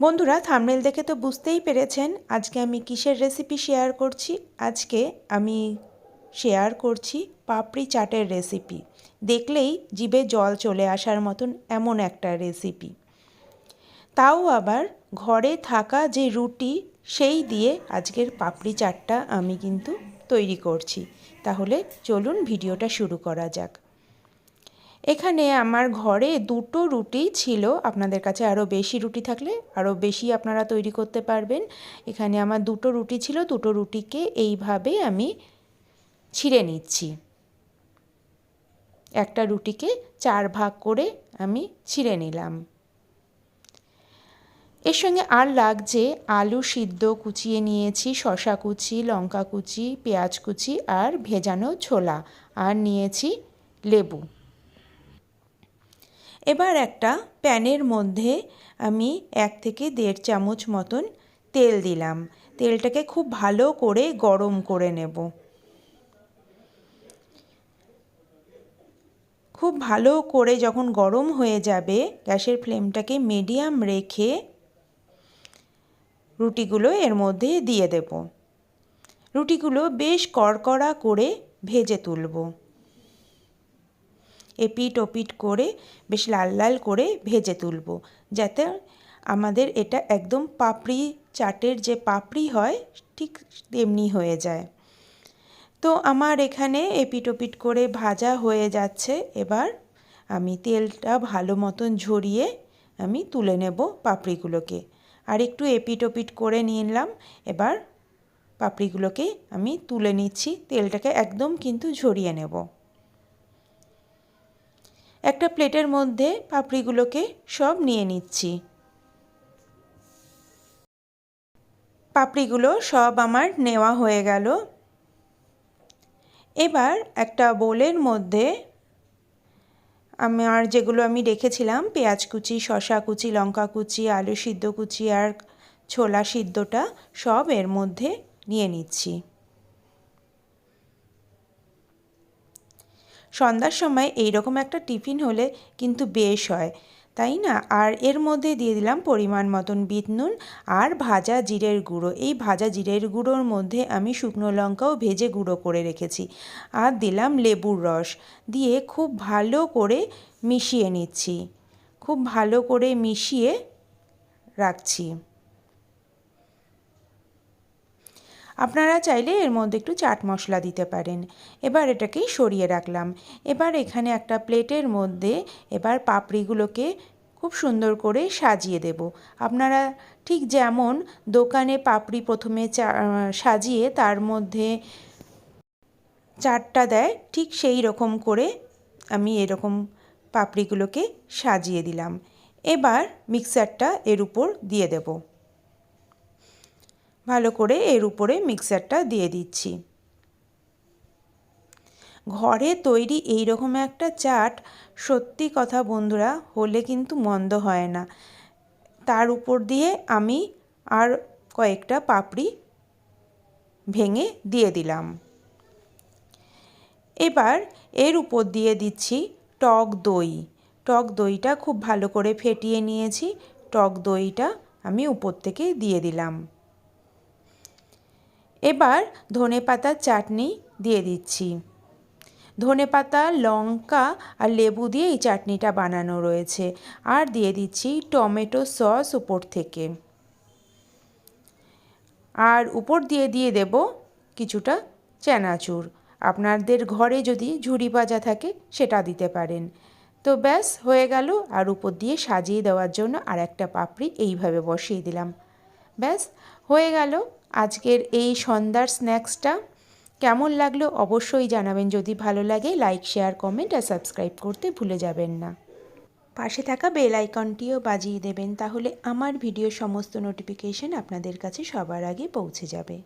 বন্ধুরা থামনেল দেখে তো বুঝতেই পেরেছেন আজকে আমি কিসের রেসিপি শেয়ার করছি। আজকে আমি শেয়ার করছি পাপড়ি চাটের রেসিপি দেখলেই জিভে জল চলে আসার মতন এমন একটা রেসিপি তাও আবার ঘরে থাকা যে রুটি, সেই দিয়ে আজকের পাপড়ি চাটটা আমি কিন্তু তৈরি করছি। তাহলে চলুন ভিডিওটা শুরু করা যাক। এখানে আমার ঘরে দুটো রুটি ছিল। আপনাদের কাছে আরও বেশি রুটি থাকলে আরও বেশি আপনারা তৈরি করতে পারবেন। এখানে আমার দুটো রুটি ছিল, দুটো রুটিকে এইভাবে আমি ছিঁড়ে নিচ্ছি। একটা রুটিকে চার ভাগ করে আমি ছিঁড়ে নিলাম। এর সঙ্গে আর লাগছে আলু সিদ্ধ কুচিয়ে নিয়েছি শশা কুচি, লঙ্কা কুচি, পেঁয়াজ কুচি আর ভেজানো ছোলা। আর নিয়েছি লেবু। এবার একটা প্যানের মধ্যে আমি এক থেকে দেড় চামচ মতন তেল দিলাম। তেলটাকে খুব ভালো করে গরম করে নেব। খুব ভালো করে যখন গরম হয়ে যাবে, গ্যাসের ফ্লেমটাকে মিডিয়াম রেখে রুটিগুলো এর মধ্যে দিয়ে দেব। রুটিগুলো বেশ কড়কড়া করে ভেজে তুলব। এপিট ওপিট করে বেশ লাল লাল করে ভেজে তুলব। যাতে আমাদের এটা একদম পাপড়ি চাটের যে পাপড়ি হয়, ঠিক তেমনি হয়ে যায়। তো আমার এখানে এপিট ওপিট করে ভাজা হয়ে যাচ্ছে। এবার আমি তেলটা ভালো মতন ঝরিয়ে আমি তুলে নেব পাপড়িগুলোকে। আর একটু এপিট ওপিট করে নিলাম। এবার পাপড়িগুলোকে আমি তুলে নিচ্ছি। তেলটাকে একদম কিন্তু ঝরিয়ে নেব। একটা প্লেটের মধ্যে পাপড়িগুলোকে সব নিয়ে নিচ্ছি। পাপড়িগুলো সব আমার নেওয়া হয়ে গেল। এবার একটা বোলের মধ্যে আমার যেগুলো আমি রেখেছিলাম, পেঁয়াজ কুচি শশা কুচি, লঙ্কা কুচি, আলু সিদ্ধ কুচি আর ছোলা সিদ্ধটা সব এর মধ্যে নিয়ে নিচ্ছি। সন্ধ্যার সময় এই রকম একটা টিফিন হলে কিন্তু বেশ হয়, তাই না? আর এর মধ্যে দিয়ে দিলাম পরিমাণ মতন বিট নুন আর ভাজা জিরের গুঁড়ো। এই ভাজা জিরের গুঁড়োর মধ্যে আমি শুকনো লঙ্কাও ভেজে গুঁড়ো করে রেখেছি আর দিলাম লেবুর রস দিয়ে খুব ভালো করে মিশিয়ে নিচ্ছি। খুব ভালো করে মিশিয়ে রাখছি। আপনারা চাইলে এর মধ্যে একটু চাট মশলা দিতে পারেন। এবার এটাকেই সরিয়ে রাখলাম। এবার এখানে একটা প্লেটের মধ্যে এবার পাপড়িগুলোকে খুব সুন্দর করে সাজিয়ে দেব। আপনারা ঠিক যেমন দোকানে পাপড়ি প্রথমে সাজিয়ে তার মধ্যে চাটটা দেয়, ঠিক সেই রকম করে আমি এরকম পাপড়িগুলোকে সাজিয়ে দিলাম। এবার মিক্সারটা এর উপর দিয়ে দেবো। ভালো করে এর উপরে মিক্সারটা দিয়ে দিচ্ছি। ঘরে তৈরি এই রকম একটা চাট, সত্যি কথা বন্ধুরা, হলে কিন্তু মন্দ হয় না। তার উপর দিয়ে আমি আর কয়েকটা পাপড়ি ভেঙে দিয়ে দিলাম। এবার এর উপর দিয়ে দিচ্ছি টক দই। টক দইটা খুব ভালো করে ফেটিয়ে নিয়েছি। টক দইটা আমি উপর থেকে দিয়ে দিলাম। এবার ধনে পাতার চাটনি দিয়ে দিচ্ছি। ধনে পাতা লঙ্কা আর লেবু দিয়ে এই চাটনিটা বানানো রয়েছে। আর দিয়ে দিচ্ছি টমেটো সস উপর থেকে। আর উপর দিয়ে দিয়ে দেব কিছুটা চানাচুর। আপনাদের ঘরে যদি ঝুড়ি ভাজা থাকে সেটা দিতে পারেন। তো ব্যাস, হয়ে গেল। আর উপর দিয়ে সাজিয়ে দেওয়ার জন্য আর একটা পাপড়ি এইভাবে বসিয়ে দিলাম। ব্যাস, হয়ে গেল আজকের এই সন্ধ্যার স্ন্যাক্সটা। কেমন লাগল অবশ্যই জানাবেন। যদি ভালো লাগে লাইক শেয়ার কমেন্ট আর সাবস্ক্রাইব করতে ভুলে যাবেন না। পাশে থাকা বেল আইকনটিও বাজিয়ে দেবেন, তাহলে আমার ভিডিও সমস্ত নোটিফিকেশন আপনাদের কাছে সবার আগে পৌঁছে যাবে।